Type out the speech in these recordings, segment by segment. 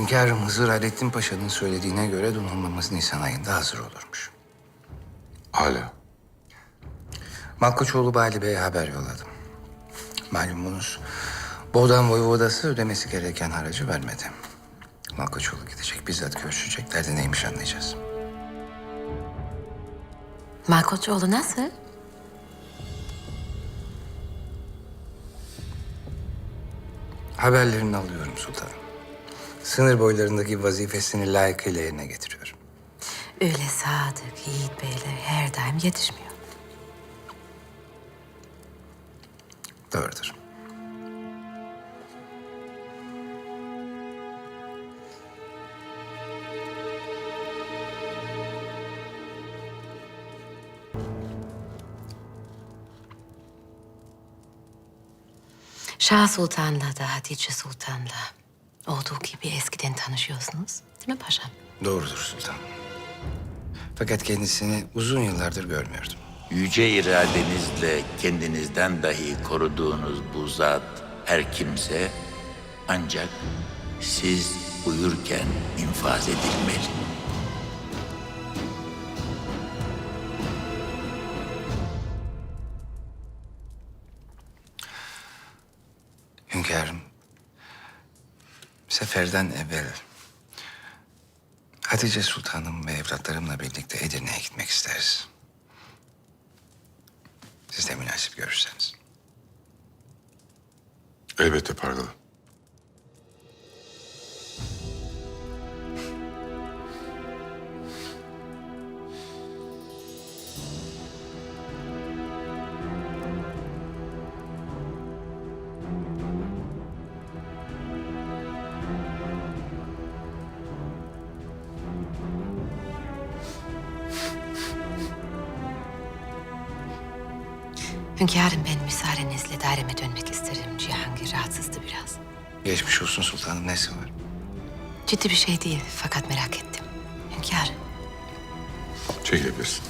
Hünkârım Hızır Hallettin Paşa'nın söylediğine göre donanmamız Nisan ayında hazır olurmuş. Hala. Malkoçoğlu Bali Bey'e haber yolladım. Malumunuz Boğdan Voyvodası ödemesi gereken haracı vermedi. Malkoçoğlu gidecek, bizzat görüşecek. Derdi neymiş anlayacağız. Malkoçoğlu nasıl? Haberlerini alıyorum sultanım. Sınır boylarındaki vazifesini layıkıyla yerine getiriyor. Öyle sadık, yiğit beyler her daim yetişmiyor. Doğrudur. Şah Sultan'la da Hatice Sultan'la olduğu gibi eskiden tanışıyorsunuz. Değil mi paşam? Doğrudur sultanım. Fakat kendisini uzun yıllardır görmüyordum. Yüce iradenizle kendinizden dahi koruduğunuz bu zat her kimse ancak siz uyurken infaz edilmeli. Seferden evvel Hatice Sultanım ve evlatlarımla birlikte Edirne'ye gitmek isteriz. Siz de münasip görürseniz. Elbette Pargalı. Hünkârım ben müsaadenizle daireme dönmek isterim. Cihangir rahatsızdı biraz. Geçmiş olsun sultanım, nesi var? Ciddi bir şey değil fakat merak ettim. Hünkârım. Çekilebilirsin.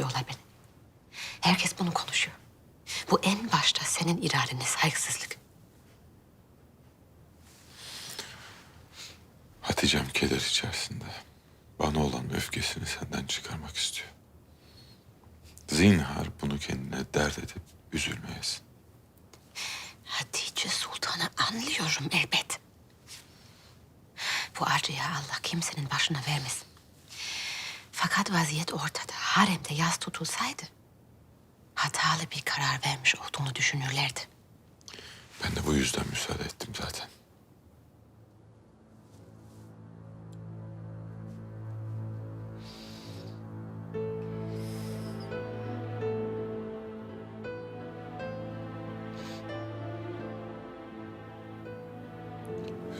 Tutuyorlar beni. Herkes bunu konuşuyor. Bu en başta senin iradene saygısızlık. Hatice'm keder içerisinde. Bana olan öfkesini senden çıkarmak istiyor. Zinhar bunu kendine dert edip üzülmeyesin. Hatice Sultan'ı anlıyorum elbet. Bu acıyı Allah kimsenin başına vermesin. Fakat vaziyet ortada. Haremde yaz tutulsaydı... ...hatalı bir karar vermiş olduğunu düşünürlerdi. Ben de bu yüzden müsaade ettim zaten.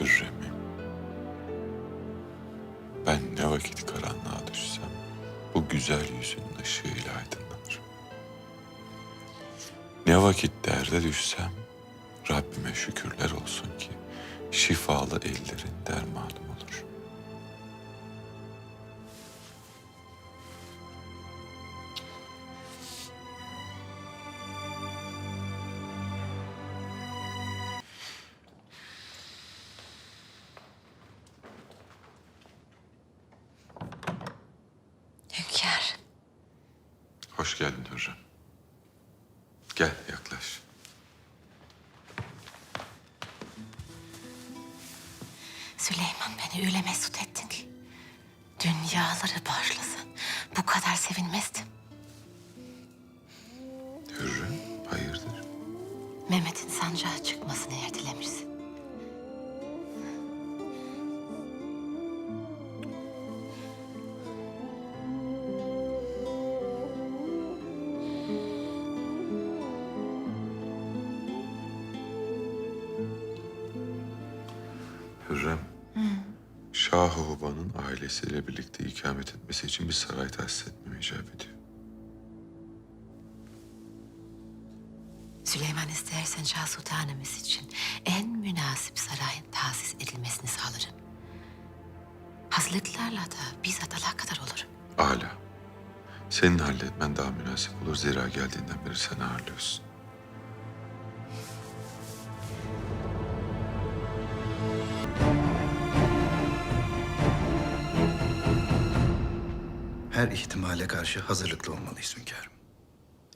Hürrem'im. Ne vakit karanlığa düşsem bu güzel yüzünün ışığıyla aydınlanır. Ne vakit derde düşsem Rabbime şükürler olsun ki şifalı ellerin dermanım olur. Hürrem. Gel yaklaş. Süleyman beni öyle mesut ettin ki... ...dünyaları bağışlasın. Bu kadar sevinmezdim. Hürrem hayırdır? Mehmet'in sancağa çıkmasını ertelemişsin. Ailesiyle birlikte ikamet etmesi için bir saray tahsis etmemi icap ediyor. Süleyman istersen Şah Sultanımız için en münasip sarayın tahsis edilmesini sağlarım. Hazretlerle da bizzat alakadar olurum. Âlâ. Senin halletmen daha münasip olur. Zira geldiğinden beri sen ağırlıyorsun. Her ihtimale karşı hazırlıklı olmalıyız hünkârım.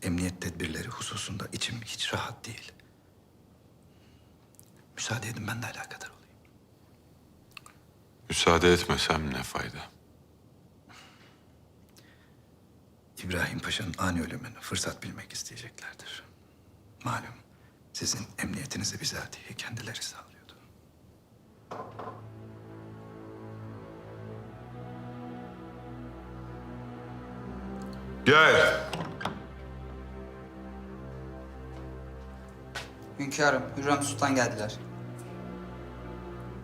Emniyet tedbirleri hususunda içim hiç rahat değil. Müsaade edin ben de alakadar olayım. Müsaade etmesem ne fayda? İbrahim Paşa'nın ani ölümünü fırsat bilmek isteyeceklerdir. Malum sizin emniyetinizi bizatihi kendileri sağlıyordu. Gel. Hünkârım, Hürrem Sultan geldiler.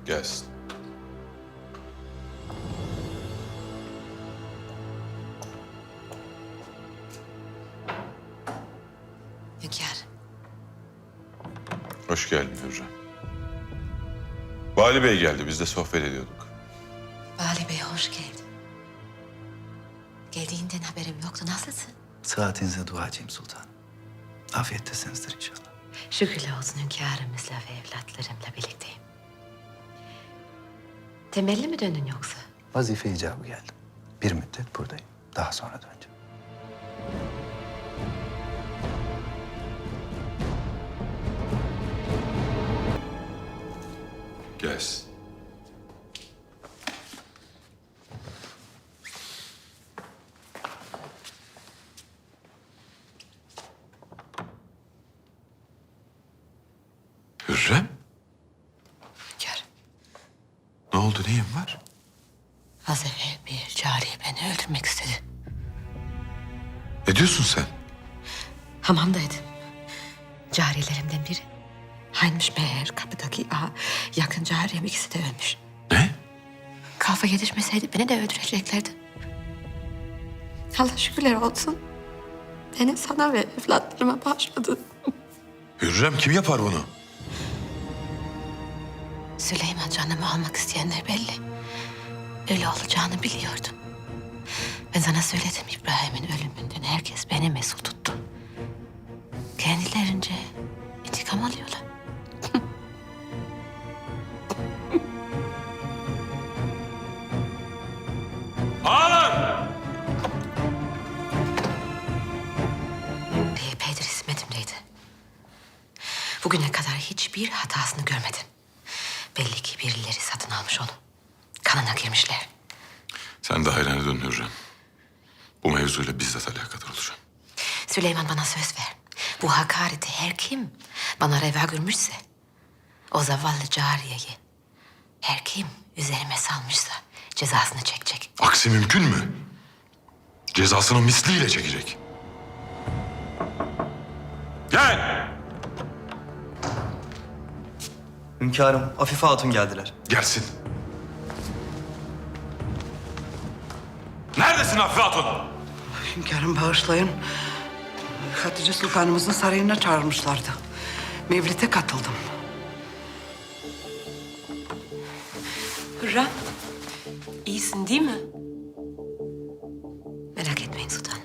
Gelsin. Hünkâr, Hoş geldin Hürrem. Vali Bey geldi. Biz de sohbet ediyorduk. Vali Bey hoş geldin. Geldiğinden haberim yoktu. Nasılsın? Saatinize duacıyım sultan. Afiyettesinizdir inşallah. Şükürler olsun hünkârımızla ve evlatlarımla birlikteyim. Temelli mi döndün yoksa? Vazife icabı geldim. Bir müddet buradayım. Daha sonra döneceğim. Gelsin. Hürrem, Hünkâr. ne oldu? Neyin var? Az evvel bir cariye beni öldürmek istedi. Ne diyorsun sen? Hamamdaydım. Cariyelerimden biri. Haymış meğer kapıdaki ağa yakın cariyem ikisi de ölmüş. Ne? Kafa yetişmeseydi beni de öldüreceklerdi. Allah şükürler olsun. Beni sana ve evlatlarıma bağışladı. Hürrem kim yapar bunu? Süleyman canımı almak isteyenler belli. Öyle olacağını biliyordum. Ben sana söyledim İbrahim'in ölümünden herkes beni mesul tuttu. Kendilerince intikam alıyorlar. Ağlar! Epeydir hizmetimdeydi. Bugüne kadar hiçbir hatasını görmedim. Belli ki birileri satın almış onu. Kanına girmişler. Sen de hayrana dön Hürrem. Bu mevzuyla bizzat alakadar olacağım. Süleyman bana söz ver. Bu hakareti her kim bana reva görmüşse... ...o zavallı cariyeyi her kim üzerime salmışsa cezasını çekecek. Aksi mümkün mü? Cezasını misliyle çekecek. Gel! Hünkârım, Afife Hatun geldiler. Gelsin. Neredesin Afife Hatun? Hünkârım bağışlayın. Hatice Sultanımızın sarayına çağırmışlardı. Mevlid'e katıldım. Hürrem, iyisin değil mi? Merak etmeyin sultanım.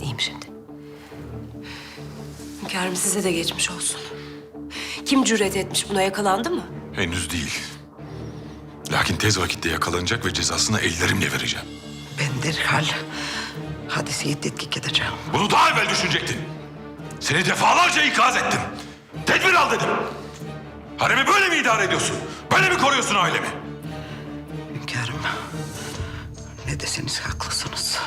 İyiyim şimdi. Hünkârım size de geçmiş olsun. Kim cüret etmiş buna yakalandı mı? Henüz değil. Lakin tez vakitte yakalanacak ve cezasını ellerimle vereceğim. Derhal hadiseyi tetkik edeceğim. Bunu daha evvel düşünecektin. Seni defalarca ikaz ettim. Tedbir al dedim. Haremi böyle mi idare ediyorsun? Böyle mi koruyorsun ailemi? Hünkârım, ne deseniz haklısınız.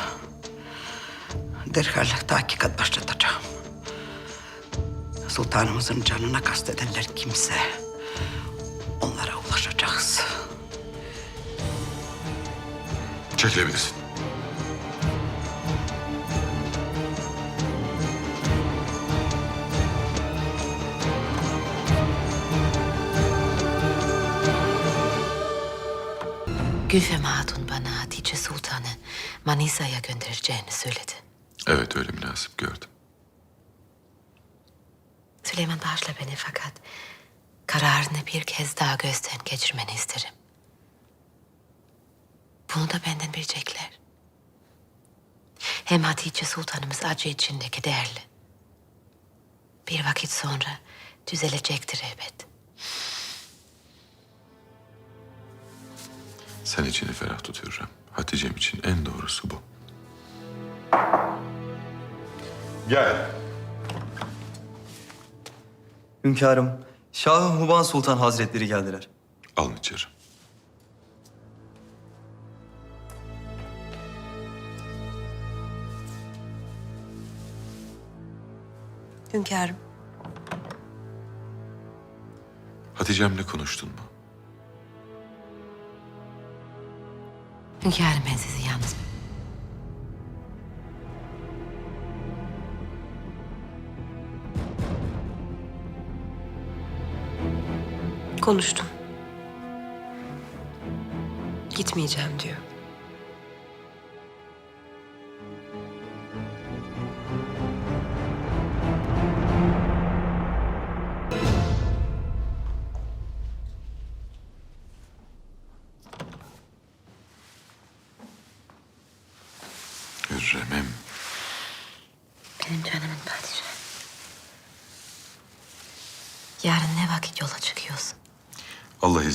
Derhal tahkikat başlatacağım. Sultanımızın canına kastedenler kimse onlara ulaşacağız. Çekilebilirsin. Gülfem Hatun bana Hatice Sultan'ı Manisa'ya göndereceğini söyledi. Evet öyle münasip gördüm. Süleyman bağışla beni fakat kararını bir kez daha gözden geçirmeni isterim. Bunu da benden bilecekler. Hem Hatice Sultanımız acı içinde kederli. Bir vakit sonra düzelecektir elbet. Sen içini ferah tut Hürrem. Hatice'm için en doğrusu bu. Gel. Hünkârım, Şah-ı Huban Sultan Hazretleri geldiler. Alın içeri. Hünkârım, Hatice'mle konuştun mu? Hünkârım ben sizi yalnız konuştum. Gitmeyeceğim diyor.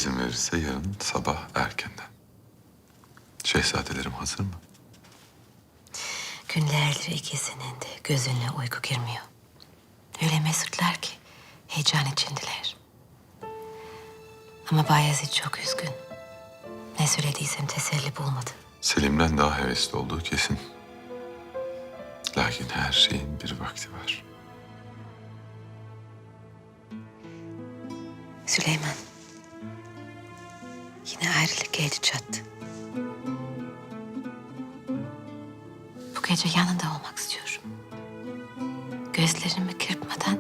İzin verirse yarın sabah erkenden. Şehzadelerim hazır mı? Günlerdir ikisinin de gözüne uyku girmiyor. Öyle mesutlar ki heyecan içindeler. Ama Bayezid çok üzgün. Ne söylediysem teselli bulmadı. Selim'den daha hevesli olduğu kesin. Lakin her şeyin bir vakti var. Süleyman. Yine ayrılık geldi çattı. Bu gece yanında olmak istiyorum. Gözlerimi kırpmadan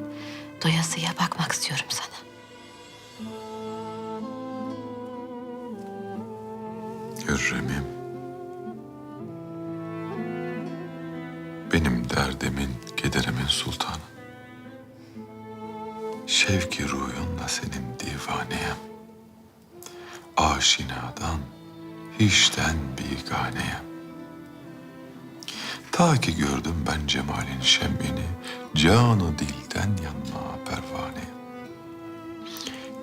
doyasıya bakmak istiyorum sana. Hürrem'im. Benim derdimin, kederimin sultanı. Şevki ruyunla senin divaneyim. Aşinadan, hiçten biganeye. Ta ki gördüm ben cemalin şemini, canı dilden yanma pervane.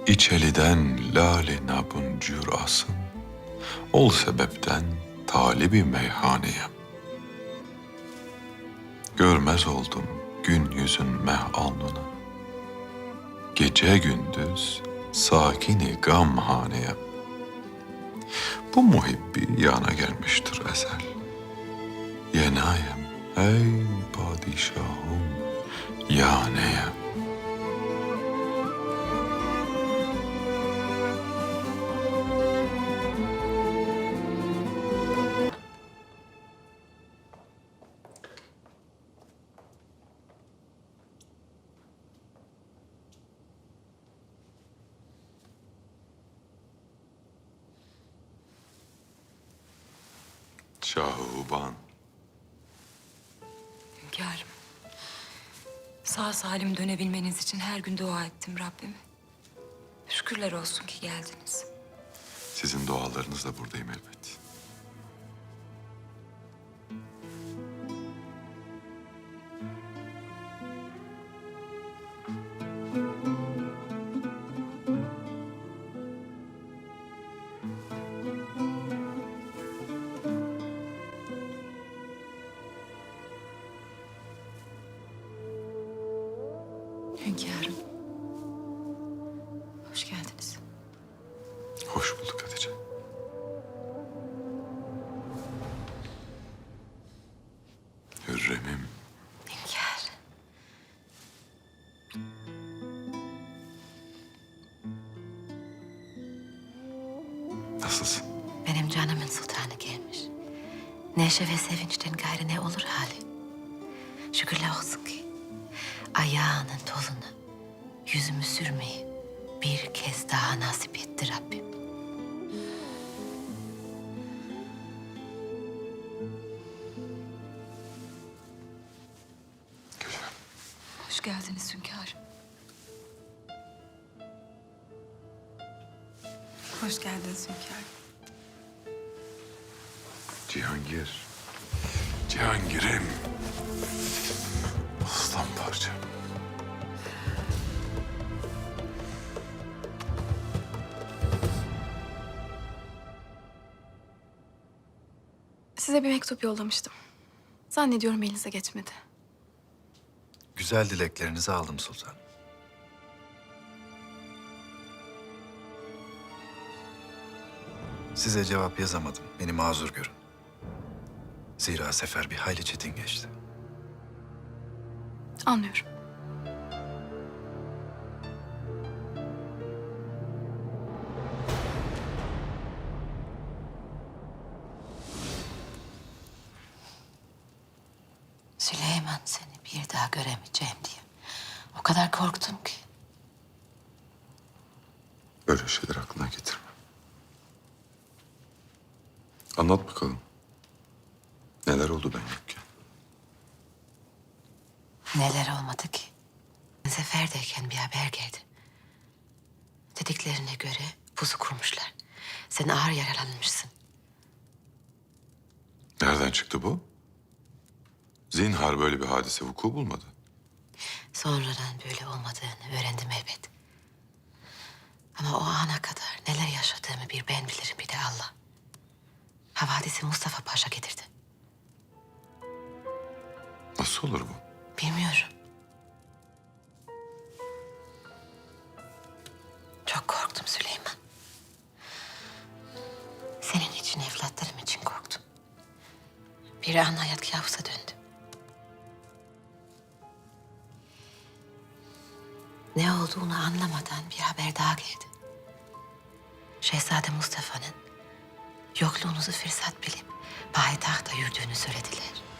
İçeliden lale nabın cürasın, ol sebepten talibi meyhaneye. Görmez oldum gün yüzün meh alnına, gece gündüz sakini gamhaneye. Bu muhibbi yana gelmiştir ezel. Yenayem ey padişahım yaneyem. Şahuban. Hünkârım. Sağ salim dönebilmeniz için her gün dua ettim Rabbime. Şükürler olsun ki geldiniz. Sizin dualarınızla buradayım elbet. Hoş bulduk Hatice. Hürrem'im. Hünkâr. Nasılsın? Benim canımın sultanı gelmiş. Neşe ve sevinçten gayrı ne olur hali. Şükürler olsun ki ayağının tozunu yüzümü sürmeyi Hoş geldiniz hünkârım. Hoş geldiniz hünkârım. Cihangir. Cihangir'im. Aslan parçam. Size bir mektup yollamıştım. Zannediyorum elinize geçmedi. Güzel dileklerinizi aldım sultan. Size cevap yazamadım. Beni mazur görün. Zira sefer bir hayli çetin geçti. Anlıyorum. Dediklerine göre pusu kurmuşlar. Sen ağır yaralanmışsın. Nereden çıktı bu? Zinhar böyle bir hadise vuku bulmadı. Sonradan böyle olmadığını öğrendim elbet. Ama o ana kadar neler yaşadığımı bir ben bilirim bir de Allah. Havadisi Mustafa Paşa getirdi. Nasıl olur bu? Bilmiyorum. Çok korktum Süleyman. Senin için, evlatlarım için korktum. Bir an hayat kabusa döndü. Ne olduğunu anlamadan bir haber daha geldi. Şehzade Mustafa'nın yokluğunuzu fırsat bilip payitahta yürüdüğünü söylediler.